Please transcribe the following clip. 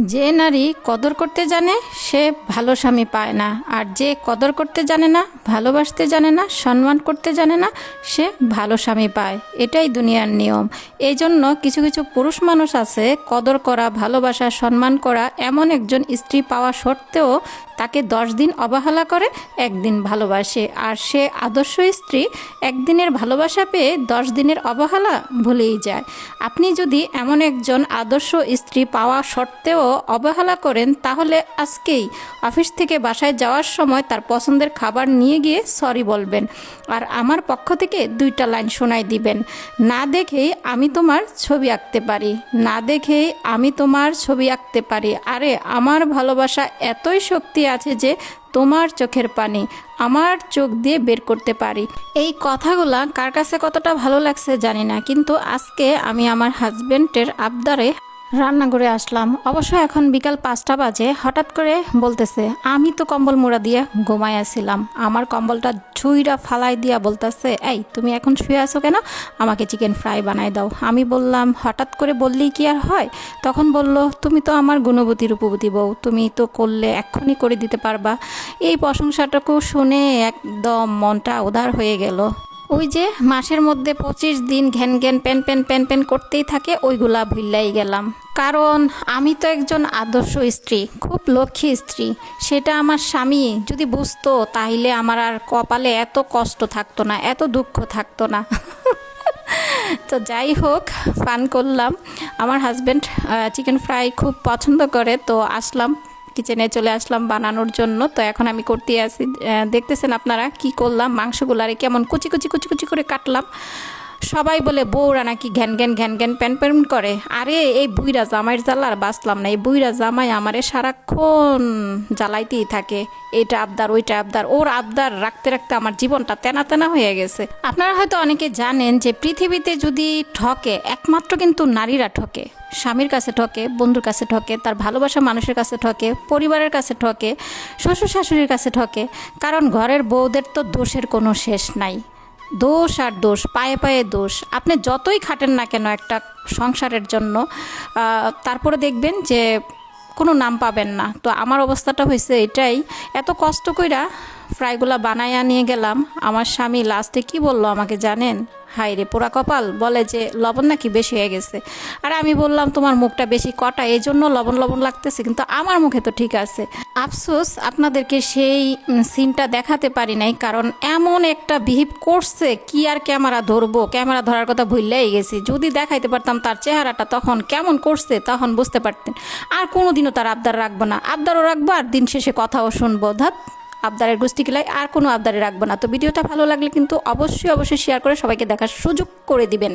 যে নারী কদর করতে জানে, সে ভালো স্বামী পায় না। আর যে কদর করতে জানে না, ভালোবাসতে জানে না, সম্মান করতে জানে না, সে ভালো স্বামী পায়। এটাই দুনিয়ার নিয়ম। এই জন্য কিছু কিছু পুরুষ মানুষ আছে, কদর করা, ভালোবাসা, সম্মান করা, এমন একজন স্ত্রী পাওয়া সত্ত্বেও তাকে দশ দিন অবহেলা করে, একদিন ভালোবাসে। আর সে আদর্শ স্ত্রী, একদিনের ভালোবাসা পেয়ে দশ দিনের অবহেলা ভুলেই যায়। আপনি যদি এমন একজন আদর্শ স্ত্রী পাওয়া সত্ত্বেও অবহেলা করেন, তাহলে আজকেই অফিস থেকে বাসায় যাওয়ার সময় তার পছন্দের খাবার নিয়ে গিয়ে সরি বলবেন। আর আমার পক্ষ থেকে দুইটা লাইন শোনাই দিবেন। না দেখেই আমি তোমার ছবি আঁকতে পারি। না দেখেই আমি তোমার ছবি আঁকতে পারি। আরে, আমার ভালোবাসা এতই শক্তি আছে যে তোমার চোখের পানি আমার চোখ দিয়ে বের করতে পারি। এই কথাগুলা কার কাছে কতটা ভালো লাগছে জানি না, কিন্তু আজকে আমি আমার হাজবেন্ডের আবদারে রান্নাঘরে আসলাম। অবশ্য এখন বিকাল পাঁচটা বাজে, হঠাৎ করে বলতেছে, আমি তো কম্বল মোড়া দিয়ে ঘুমাইয়াছিলাম আমার কম্বলটা ছুঁইরা ফালাই দিয়া বলতেছে, এই, তুমি এখন শুয়ে আছো কেন? আমাকে চিকেন ফ্রাই বানাই দাও। আমি বললাম, হঠাৎ করে বললেই কি আর হয়? তখন বলল, তুমি তো আমার গুণবতী রূপবতী বউ, তুমি তো করলে এক্ষুনি করে দিতে পারবা। এই প্রশংসাটুকু শুনে একদম মনটা উদার হয়ে গেল। ওই যে মাসের মধ্যে পঁচিশ দিন ঘ্যান ঘ্যান প্যান প্যান প্যান প্যান করতেই থাকে, ওইগুলা ভুললাই গেলাম। কারণ আমি তো একজন আদর্শ স্ত্রী, খুব লক্ষ্মী স্ত্রী। সেটা আমার স্বামী যদি বুঝতো তাহলে আমার আর কপালে এত কষ্ট থাকতো না, এত দুঃখ থাকতো না। তো যাই হোক ফান করলাম। আমার হাজব্যান্ড চিকেন ফ্রাই খুব পছন্দ করে, তো আসলাম। কিচেনে চলে আসলাম বানানোর জন্য। তো এখন আমি করতে আসি দেখতেছেন আপনারা কি করলাম? মাংসগুলো মাংসগুলারে কেমন কুচি কুচি কুচি কুচি করে কাটলাম। সবাই বলে, বউরা নাকি ঘ্যান ঘ্যান ঘ্যান ঘ্যান প্যান প্যান করে। আরে, এই বুইরা জামাইয়ের জ্বালা আর বাঁচলাম না। এই বুইরা জামাই আমারে সারাক্ষণ জ্বালাইতেই থাকে। এটা আবদার, ওইটা আবদার। ওর আবদার রাখতে রাখতে আমার জীবনটা তেনা তেনা হয়ে গেছে। আপনারা হয়তো অনেকে জানেন যে পৃথিবীতে যদি ঠকে, একমাত্র কিন্তু নারীরা ঠকে। স্বামীর কাছে ঠকে, বন্ধুর কাছে ঠকে, তার ভালোবাসা মানুষের কাছে ঠকে, পরিবারের কাছে ঠকে, শ্বশুর শাশুড়ির কাছে ঠকে। কারণ ঘরের বউদের তো দোষের কোনো শেষ নাই। দোষ আর দোষ, পায়ে পায়ে দোষ। আপনি যতই খাটেন না কেন একটা সংসারের জন্য তারপরে দেখবেন যে কোনো নাম পাবেন না। তো আমার অবস্থাটা হয়েছে এটাই। এত কষ্ট কইরা ফ্রাইগুলা বানাইয়া নিয়ে গেলাম। আমার স্বামী লাস্টে কি বলল আমাকে জানেন? হাই রে পোড়া কপাল। বলে যে, লবণ নাকি বেশি হয়ে গেছে। আর আমি বললাম, তোমার মুখটা বেশি কটা এই জন্য লবণ লবণ লাগতেছে, কিন্তু আমার মুখে তো ঠিক আছে। আফসোস, আপনাদেরকে সেই সিনটা দেখাতে পারি নাই, কারণ এমন একটা বিহেভ করছে, কি আর ক্যামেরা ধরবো? ক্যামেরা ধরার কথা ভুললেই গেছি। যদি দেখাইতে পারতাম তার চেহারাটা তখন কেমন করছে, তখন বুঝতে পারতেন। আর কোনোদিনও তার আবদার রাখব না। আবদারও রাখব আর দিন শেষে কথাও শুনব। ধাত। আবদারের গোষ্ঠী কিলাই আর কোনো আবদারে রাখব না। তো ভিডিওটা ভালো লাগলে কিন্তু অবশ্যই অবশ্যই শেয়ার করে সবাইকে দেখার সুযোগ করে দিবেন।